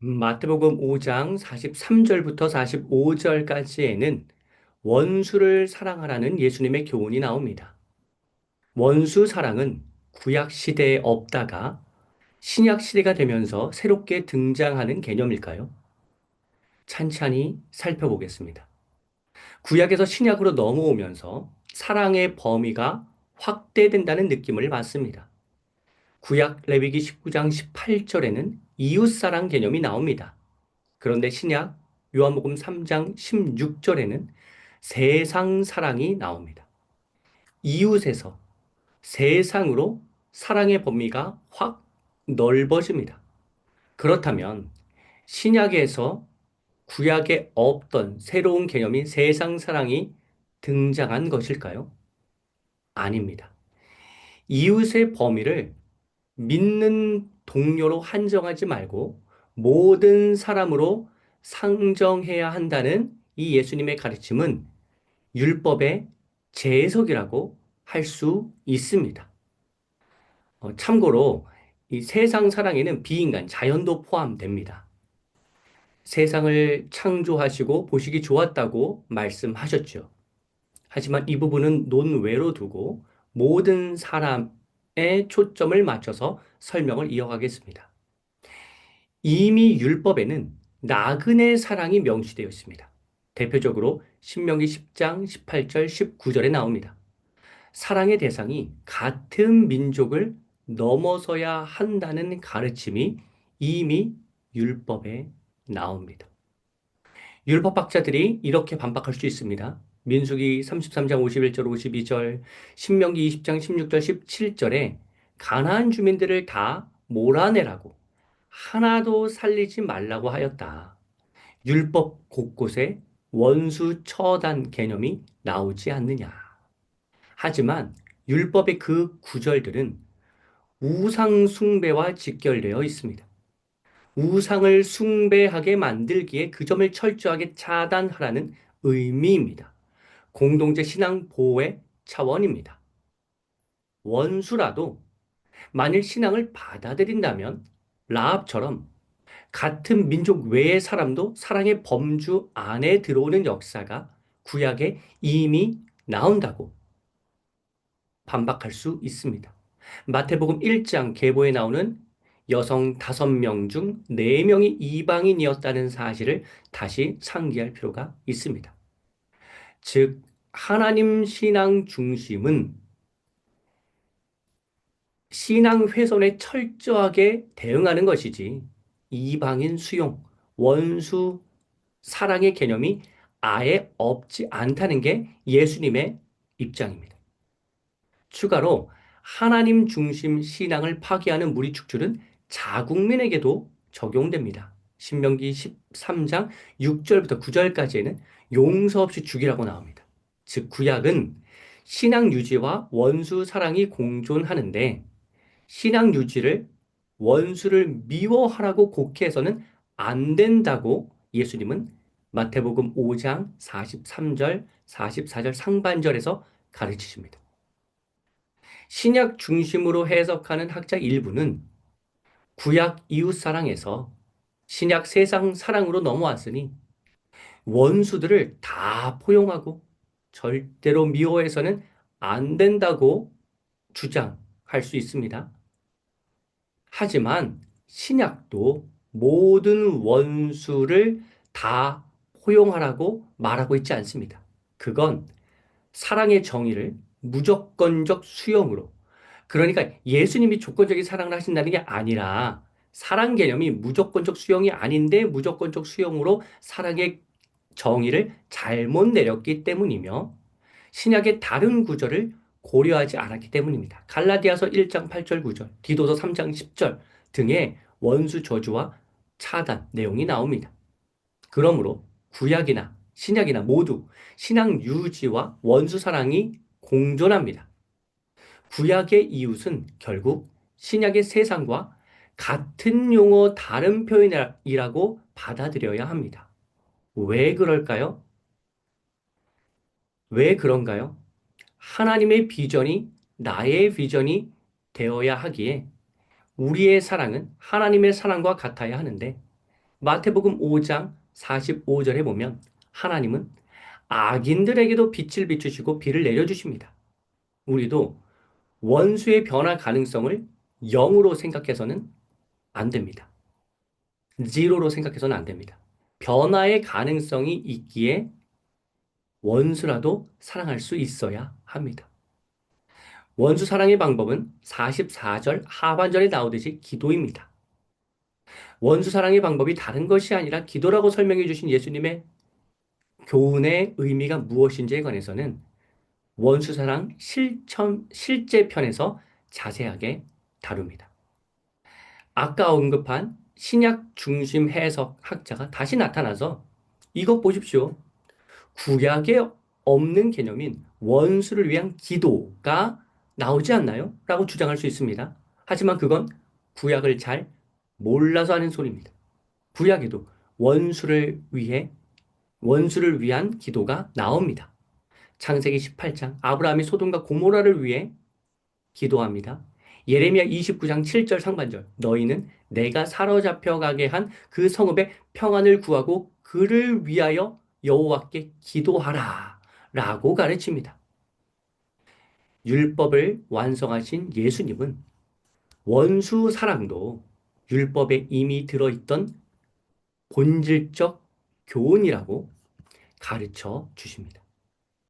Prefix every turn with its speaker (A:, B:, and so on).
A: 마태복음 5장 43절부터 45절까지에는 원수를 사랑하라는 예수님의 교훈이 나옵니다. 원수 사랑은 구약 시대에 없다가 신약 시대가 되면서 새롭게 등장하는 개념일까요? 찬찬히 살펴보겠습니다. 구약에서 신약으로 넘어오면서 사랑의 범위가 확대된다는 느낌을 받습니다. 구약 레위기 19장 18절에는 이웃사랑 개념이 나옵니다. 그런데 신약 요한복음 3장 16절에는 세상 사랑이 나옵니다. 이웃에서 세상으로 사랑의 범위가 확 넓어집니다. 그렇다면 신약에서 구약에 없던 새로운 개념인 세상 사랑이 등장한 것일까요? 아닙니다. 이웃의 범위를 믿는 동료로 한정하지 말고 모든 사람으로 상정해야 한다는 이 예수님의 가르침은 율법의 재해석이라고 할 수 있습니다. 어, 참고로 이 세상 사랑에는 비인간, 자연도 포함됩니다. 세상을 창조하시고 보시기 좋았다고 말씀하셨죠. 하지만 이 부분은 논외로 두고 모든 사람의 초점을 맞춰서 설명을 이어가겠습니다. 이미 율법에는 나그네 사랑이 명시되어 있습니다. 대표적으로 신명기 10장 18절 19절에 나옵니다. 사랑의 대상이 같은 민족을 넘어서야 한다는 가르침이 이미 율법에 나옵니다. 율법학자들이 이렇게 반박할 수 있습니다. 민수기 33장 51절 52절, 신명기 20장 16절 17절에 가나안 주민들을 다 몰아내라고 하나도 살리지 말라고 하였다. 율법 곳곳에 원수 처단 개념이 나오지 않느냐. 하지만 율법의 그 구절들은 우상 숭배와 직결되어 있습니다. 우상을 숭배하게 만들기에 그 점을 철저하게 차단하라는 의미입니다. 공동체 신앙 보호의 차원입니다. 원수라도 만일 신앙을 받아들인다면 라합처럼 같은 민족 외의 사람도 사랑의 범주 안에 들어오는 역사가 구약에 이미 나온다고 반박할 수 있습니다. 마태복음 1장 계보에 나오는 여성 5명 중 4명이 이방인이었다는 사실을 다시 상기할 필요가 있습니다. 즉, 하나님 신앙 중심은 신앙 훼손에 철저하게 대응하는 것이지 이방인 수용, 원수 사랑의 개념이 아예 없지 않다는 게 예수님의 입장입니다. 추가로 하나님 중심 신앙을 파괴하는 무리 축출은 자국민에게도 적용됩니다. 신명기 13장 6절부터 9절까지에는 용서 없이 죽이라고 나옵니다. 즉 구약은 신앙 유지와 원수 사랑이 공존하는데 신앙 유지를 원수를 미워하라고 곡해서는 안 된다고 예수님은 마태복음 5장 43절, 44절 상반절에서 가르치십니다. 신약 중심으로 해석하는 학자 일부는 구약 이웃 사랑에서 신약 세상 사랑으로 넘어왔으니 원수들을 다 포용하고 절대로 미워해서는 안 된다고 주장할 수 있습니다. 하지만 신약도 모든 원수를 다 포용하라고 말하고 있지 않습니다. 그건 사랑의 정의를 무조건적 수용으로 그러니까 예수님이 조건적인 사랑을 하신다는 게 아니라 사랑 개념이 무조건적 수용이 아닌데 무조건적 수용으로 사랑의 정의를 잘못 내렸기 때문이며 신약의 다른 구절을 고려하지 않았기 때문입니다. 갈라디아서 1장 8절 9절, 디도서 3장 10절 등의 원수 저주와 차단 내용이 나옵니다. 그러므로 구약이나 신약이나 모두 신앙 유지와 원수 사랑이 공존합니다. 구약의 이웃은 결국 신약의 세상과 같은 용어 다른 표현이라고 받아들여야 합니다. 왜 그럴까요? 왜 그런가요? 하나님의 비전이 나의 비전이 되어야 하기에 우리의 사랑은 하나님의 사랑과 같아야 하는데 마태복음 5장 45절에 보면 하나님은 악인들에게도 빛을 비추시고 비를 내려주십니다. 우리도 원수의 변화 가능성을 0으로 생각해서는 안 됩니다. 제로로 생각해서는 안 됩니다. 변화의 가능성이 있기에 원수라도 사랑할 수 있어야 합니다. 원수 사랑의 방법은 44절 하반절에 나오듯이 기도입니다. 원수 사랑의 방법이 다른 것이 아니라 기도라고 설명해 주신 예수님의 교훈의 의미가 무엇인지에 관해서는 원수 사랑 실천, 실제 편에서 자세하게 다룹니다. 아까 언급한 신약 중심 해석 학자가 다시 나타나서 이것 보십시오. 구약에 없는 개념인 원수를 위한 기도가 나오지 않나요? 라고 주장할 수 있습니다. 하지만 그건 구약을 잘 몰라서 하는 소리입니다. 구약에도 원수를 위해 원수를 위한 기도가 나옵니다. 창세기 18장 아브라함이 소돔과 고모라를 위해 기도합니다. 예레미야 29장 7절 상반절 너희는 내가 사로잡혀 가게 한 그 성읍의 평안을 구하고 그를 위하여 여호와께 기도하라 라고 가르칩니다. 율법을 완성하신 예수님은 원수 사랑도 율법에 이미 들어있던 본질적 교훈이라고 가르쳐 주십니다.